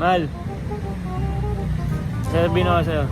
Mal. Sasabihin ako sa'yo.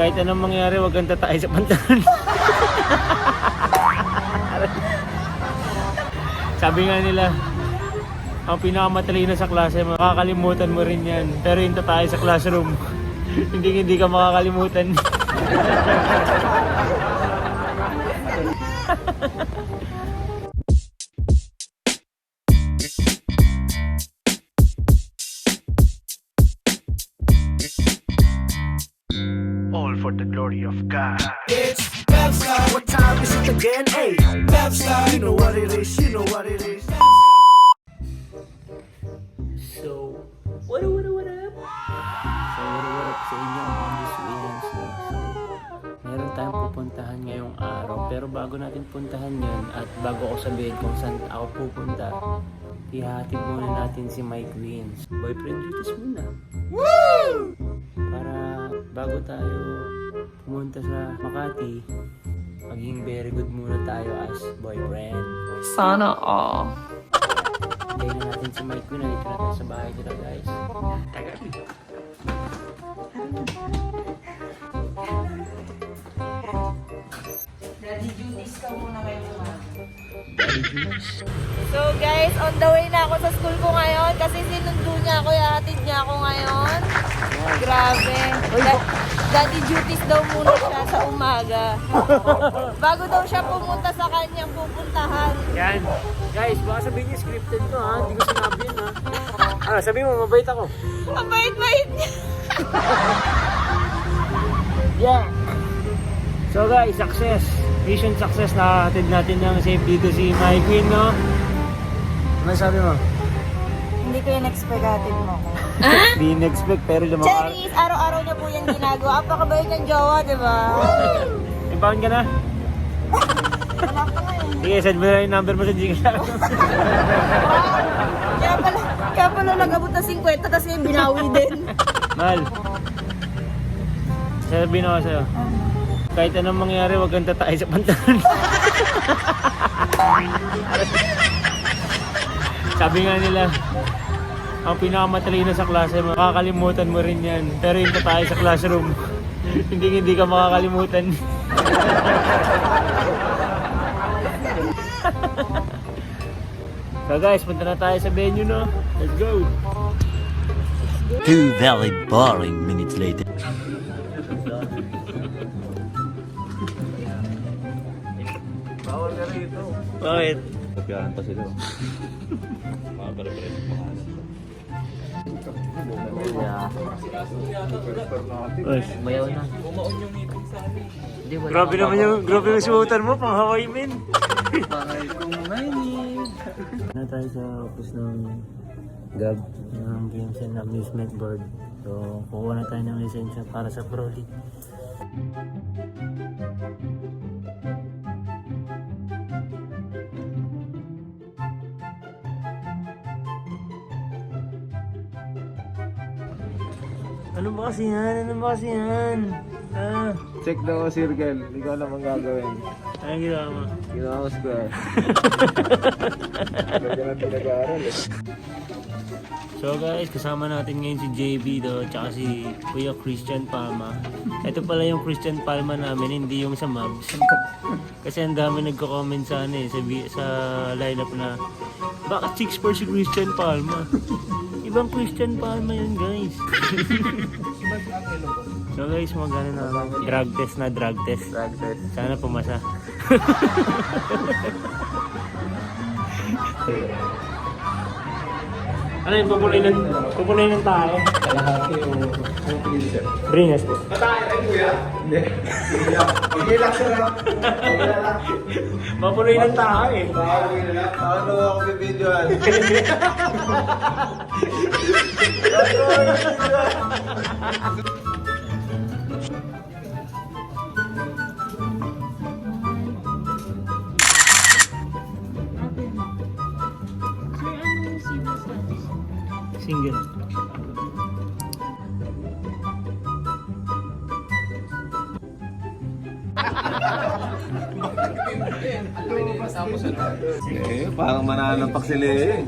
Kahit anong mangyari, huwag kang tatay sa pantalon. Sabi nga nila, ang pinakamatalino sa klase, makakalimutan mo rin yan. Pero yung tatay sa classroom, hindi hindi ka makakalimutan. all for the glory of God. It's Bebstar. What time is it again? Hey, Bebstar. You know what it is. You know what it is. So, what up, what up, what up? So, what up, what up sa inyo mga Miss Williams. So, meron tayong pupuntahan ngayong araw. Pero bago natin puntahan yun at bago ko sabihin kung saan ako pupunta, ihatid muna natin si Mike Wins. Boyfriend duties muna. Woo! Bago tayo pumunta sa Makati, maging very good muna tayo as boyfriend. Sana all. Hintayin na natin si Mike na tayo sa bahay nila, guys. Daddy So guys, on the way na ako sa school ko ngayon kasi sinundo niya ako, ihatid niya ako ngayon. Grabe. Da- daddy duties daw muna siya sa umaga. Bago daw siya pumunta sa kanyang pupuntahan. Yan. Guys, baka sabihin niyo scripted to ha. Hindi ko sinabi yun ha. Ano, sabihin mo, mabait ako. Ang bait-bait niya. Yeah. So guys, success. Mission success na hatid natin ng safe dito si Mike Quinn, no? Ano sabi mo? Hindi ko yung expect hatid mo ko. Di in-expect pero lumakar. Cherries, araw-araw niya po yan ginagawa. Apakabait ng jowa, di ba? Inbound ka na? Wala pa nga eh. Sige, send mo na yung number mo sa Gcash. Kaya pala, kaya pala nag-abot na 50 kasi binawi din. Mal. Sabihin ako sa'yo. Kahit anong mangyari, huwag kang tatay sa pantalon. Sabi nga nila, ang pinakamatalino sa klase, makakalimutan mo rin yan. Pero yung tatay sa classroom, hindi hindi ka makakalimutan. so guys, punta na tayo sa venue no. Let's go! Two very boring minutes later. Bakit? Kopyahan pa sila. Mga pare-pare sa pangalan. Uy, Bayaw na. Hindi, wala Grabe ka naman pa- yung, grabe yung suotan mo, pang Hawaii men. Bahay kong mainit. Na tayo sa office ng GAB, ng Games and Amusement Board. So, kukuha na tayo ng lisensya para sa Pro League. Ano ba kasi yan? Ano ba kasi yan? Ah, Check daw circle. Ikaw lang ang gagawin. ano ginawa mo? Ginawa ko square. Ganda na pinag-aaral eh. So guys, kasama natin ngayon si JB do, tsaka si Kuya Christian Palma. Ito pala yung Christian Palma namin, hindi yung sa Mavs. Kasi ang dami nagko-comment sa ano eh, sa, sa lineup na, bakit 6 for si Christian Palma? Ibang Christian Palma yun guys. so guys, magano na drug test na drug test. Drag test. Sana pumasa. Ano yung pupuloy ng, pupuloy ng tao? Kalahati o ang freezer. Po. Hindi. Hindi lang sir ha. Ng tao eh. Ano ako bibidyoan? Single. Eh, parang mananapak sila eh.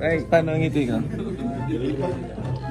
Ay, tanong ngiti ka.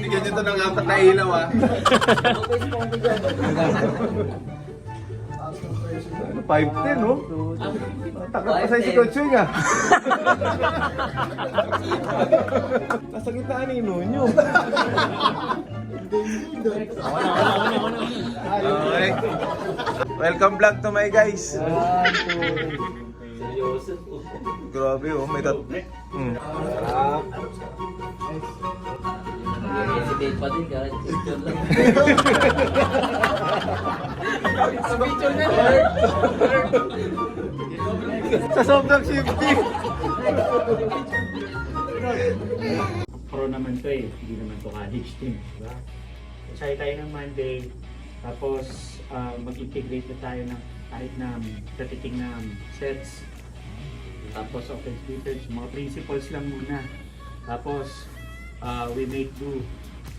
Bigyan nyo to ng apat na ilaw ah. Ano, 5'10 no? Takot pa sa'yo si Coach Yung ah. Nasa gitna ni Nunyo. Okay. Welcome vlog to my guys. Grabe oh, may tat... Mm. Sa sobrang shifty. pro naman to eh, hindi naman to college team, di ba? Usay tayo ng Monday, tapos ah, mag-integrate na tayo ng kahit na pratiking na sets, tapos offense defense, mga principles lang muna. Tapos ah, we make do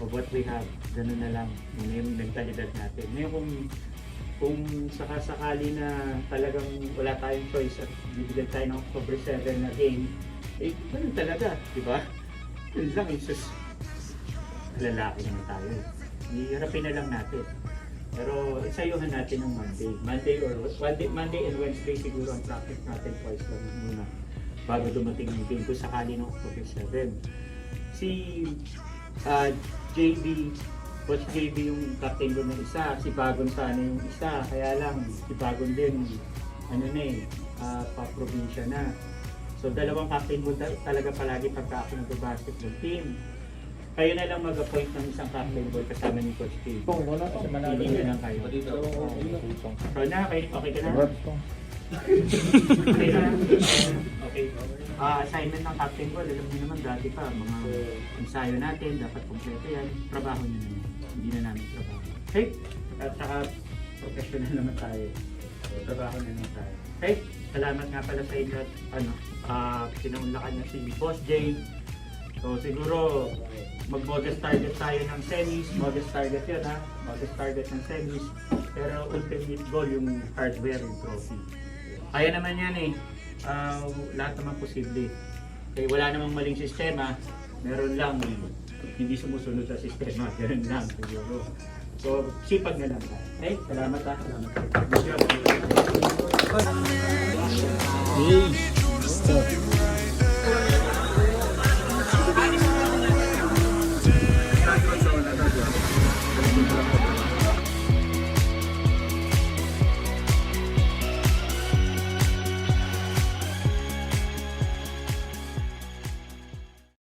of what we have. Ganun na lang. Yun yung mentalidad natin. Ngayon kung kung sakasakali na talagang wala tayong choice at bibigyan tayo ng October 7 na game, eh, ganun talaga, di ba? Yun lang, it's just lalaki naman tayo. Ihirapin na lang natin. Pero isayuhan natin ng Monday. Monday or Monday, Monday and Wednesday siguro ang practice natin twice lang muna bago dumating yung game kung sakali ng October 7. Si ah, JB, Coach JB yung captain doon ng isa, si Bagon sana yung isa, kaya lang si Bagon din, ano na eh, ah, pa-probinsya na. So dalawang captain mo ta- talaga palagi pagka ako nag-basketball team. Kayo na lang mag-appoint ng isang captain ball kasama ni Coach K. Pili na lang kayo. So na, okay, okay ka na? okay na? Okay. Ah, assignment ng captain ball, alam niyo naman dati pa, mga ensayo natin, dapat kompleto yan. Trabaho niyo naman. Hindi na namin trabaho. Okay? At saka professional naman tayo. Trabaho na naman tayo. Okay? Salamat nga pala sa inyo at ano, ah, pinaunlakan niya si Boss Jay. So siguro mag-modest target tayo ng semis, modest target yun ha, modest target ng semis, pero ultimate goal yung hardware, yung trophy. Kaya naman yan eh, Ah, lahat naman posible. Kaya wala namang maling sistema, meron lang hindi sumusunod sa sistema, ganun lang siguro. So, sipag na lang. Okay, salamat ha. Salamat. Hey!